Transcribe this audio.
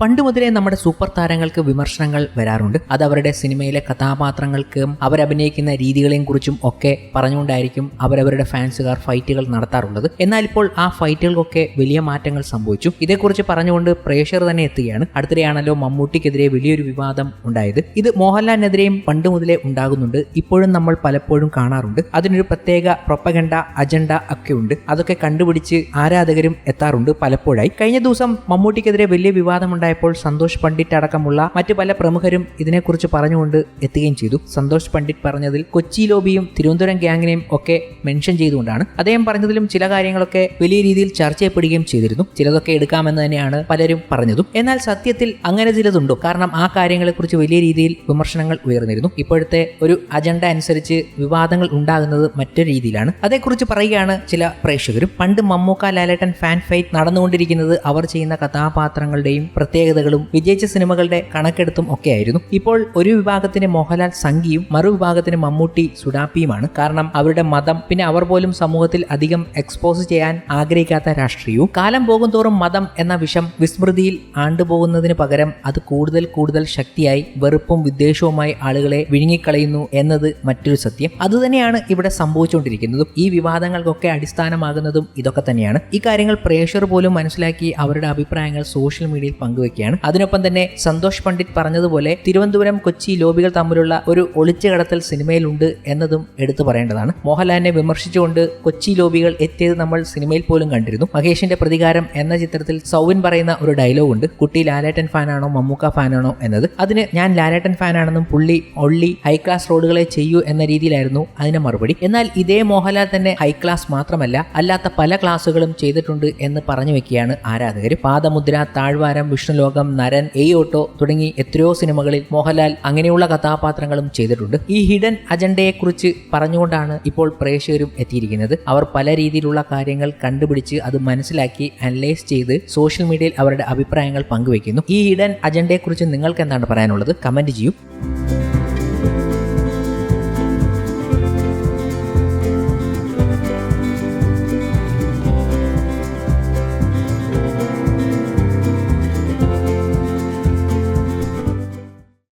പണ്ട് മുതലേ നമ്മുടെ സൂപ്പർ താരങ്ങൾക്ക് വിമർശനങ്ങൾ വരാറുണ്ട്. അത് അവരുടെ സിനിമയിലെ കഥാപാത്രങ്ങൾക്കും അവരഭിനയിക്കുന്ന രീതികളെയും കുറിച്ചും ഒക്കെ പറഞ്ഞുകൊണ്ടായിരിക്കും അവരവരുടെ ഫാൻസുകാർ ഫൈറ്റുകൾ നടത്താറുള്ളത്. എന്നാൽ ഇപ്പോൾ ആ ഫൈറ്റുകൾക്കൊക്കെ വലിയ മാറ്റങ്ങൾ സംഭവിച്ചു. ഇതേക്കുറിച്ച് പറഞ്ഞുകൊണ്ട് പ്രേക്ഷകർ തന്നെ എത്തുകയാണ്. അടുത്തിടെയാണല്ലോ മമ്മൂട്ടിക്കെതിരെ വലിയൊരു വിവാദം ഉണ്ടായത്. ഇത് മോഹൻലാലിനെതിരെയും പണ്ട് മുതലേ ഉണ്ടാകുന്നുണ്ട്. ഇപ്പോഴും നമ്മൾ പലപ്പോഴും കാണാറുണ്ട്. അതിനൊരു പ്രത്യേക പ്രൊപ്പഗണ്ട അജണ്ട ഒക്കെ ഉണ്ട്. അതൊക്കെ കണ്ടുപിടിച്ച് ആരാധകരും എത്താറുണ്ട് പലപ്പോഴായി. കഴിഞ്ഞ ദിവസം മമ്മൂട്ടിക്കെതിരെ വലിയ വിവാദം ഉണ്ടായപ്പോൾ സന്തോഷ് പണ്ഡിറ്റ് അടക്കമുള്ള മറ്റു പല പ്രമുഖരും ഇതിനെക്കുറിച്ച് പറഞ്ഞുകൊണ്ട് എത്തുകയും ചെയ്തു. സന്തോഷ് പണ്ഡിറ്റ് പറഞ്ഞതിൽ കൊച്ചി ലോബിയും തിരുവനന്തപുരം ഗ്യാങ്ങിനെയും ഒക്കെ മെൻഷൻ ചെയ്തുകൊണ്ടാണ്. അദ്ദേഹം പറഞ്ഞതിലും ചില കാര്യങ്ങളൊക്കെ വലിയ രീതിയിൽ ചർച്ച ചെയ്യപ്പെടുകയും ചെയ്തിരുന്നു. ചിലതൊക്കെ എടുക്കാമെന്ന് തന്നെയാണ് പലരും പറഞ്ഞതും. എന്നാൽ സത്യത്തിൽ അങ്ങനെ ചിലതുണ്ടോ? കാരണം ആ കാര്യങ്ങളെക്കുറിച്ച് വലിയ രീതിയിൽ വിമർശനങ്ങൾ ഉയർന്നിരുന്നു. ഇപ്പോഴത്തെ ഒരു അജണ്ട അനുസരിച്ച് വിവാദങ്ങൾ ഉണ്ടാകുന്നത് മറ്റൊരു രീതിയിലാണ്. അതേക്കുറിച്ച് പറയുകയാണ് ചില പ്രേക്ഷകരും. പണ്ട് മമ്മൂക്ക ലാലേട്ടൻ ഫാൻ ഫൈറ്റ് നടന്നുകൊണ്ടിരിക്കുന്നത് അവർ ചെയ്യുന്ന കഥാപാത്രങ്ങളുടെയും പ്രത്യേകതകളും വിജയിച്ച സിനിമകളുടെ കണക്കെടുത്തും ഒക്കെയായിരുന്നു. ഇപ്പോൾ ഒരു വിഭാഗത്തിന് മോഹൻലാൽ സംഘിയും മറുവിഭാഗത്തിന് മമ്മൂട്ടി സുഡാപ്പിയുമാണ്. കാരണം അവരുടെ മതം പിന്നെ അവർ പോലും സമൂഹത്തിൽ അധികം എക്സ്പോസ് ചെയ്യാൻ ആഗ്രഹിക്കാത്ത രാഷ്ട്രീയവും. കാലം പോകുന്തോറും മതം എന്ന വിഷം വിസ്മൃതിയിൽ ആണ്ടുപോകുന്നതിന് പകരം അത് കൂടുതൽ കൂടുതൽ ശക്തിയായി വെറുപ്പും വിദ്വേഷവുമായി ആളുകളെ വിഴുങ്ങിക്കളയുന്നു എന്നത് മറ്റൊരു സത്യം. അതുതന്നെയാണ് ഇവിടെ സംഭവിച്ചുകൊണ്ടിരിക്കുന്നതും. ഈ വിവാദങ്ങൾക്കൊക്കെ അടിസ്ഥാനമാകുന്നതും ഇതൊക്കെ തന്നെയാണ്. ഈ കാര്യങ്ങൾ പ്രേക്ഷകർ പോലും മനസ്സിലാക്കി അവരുടെ അഭിപ്രായങ്ങൾ സോഷ്യൽ മീഡിയയിൽ പങ്കുവെക്കുകയാണ് അതിനൊപ്പം തന്നെ സന്തോഷ് പണ്ഡിറ്റ് പറഞ്ഞതുപോലെ തിരുവനന്തപുരം കൊച്ചി ലോബികൾ തമ്മിലുള്ള ഒരു ഒളിച്ചുകടത്തൽ സിനിമയിലുണ്ട് എന്നതും എടുത്തു പറയേണ്ടതാണ്. മോഹൻലാലിനെ വിമർശിച്ചുകൊണ്ട് കൊച്ചി ലോബികൾ എത്തിയത് നമ്മൾ സിനിമയിൽ പോലും കണ്ടിരുന്നു. മഹേഷിന്റെ പ്രതികാരം എന്ന ചിത്രത്തിൽ സൗവിൻ പറയുന്ന ഒരു ഡയലോഗ് ഉണ്ട്. കുട്ടി ലാലേട്ടൻ ഫാനാണോ മമ്മൂക്ക ഫാനാണോ എന്നത്. അതിന് ഞാൻ ലാലേട്ടൻ ഫാനാണെന്നും പുള്ളി ഒള്ളി ഹൈ ക്ലാസ് റോഡുകളെ ചെയ്യൂ എന്ന രീതിയിലായിരുന്നു അതിന് മറുപടി. എന്നാൽ ഇതേ മോഹൻലാൽ തന്നെ ഹൈ ക്ലാസ് മാത്രമല്ല അല്ലാത്ത പല ക്ലാസുകളും ചെയ്തിട്ടുണ്ട് എന്ന് പറഞ്ഞു വെക്കുകയാണ് ആരാധകർ പാദമുദ്ര താഴ്വാരം വിഷ്ണുലോകം നരൻ എ ഓട്ടോ തുടങ്ങി എത്രയോ സിനിമകളിൽ മോഹൻലാൽ അങ്ങനെയുള്ള കഥാപാത്രങ്ങളും ചെയ്തിട്ടുണ്ട്. ഈ ഹിഡൻ അജണ്ടയെക്കുറിച്ച് പറഞ്ഞുകൊണ്ടാണ് ഇപ്പോൾ പ്രേക്ഷകരും എത്തിയിരിക്കുന്നത്. അവർ പല രീതിയിലുള്ള കാര്യങ്ങൾ കണ്ടുപിടിച്ച് അത് മനസ്സിലാക്കി അനലൈസ് ചെയ്ത് സോഷ്യൽ മീഡിയയിൽ അവരുടെ അഭിപ്രായങ്ങൾ പങ്കുവയ്ക്കുന്നു ഈ ഹിഡൻ അജണ്ടയെക്കുറിച്ച് നിങ്ങൾക്ക് എന്താണ് പറയാനുള്ളത്? കമന്റ് ചെയ്യൂ.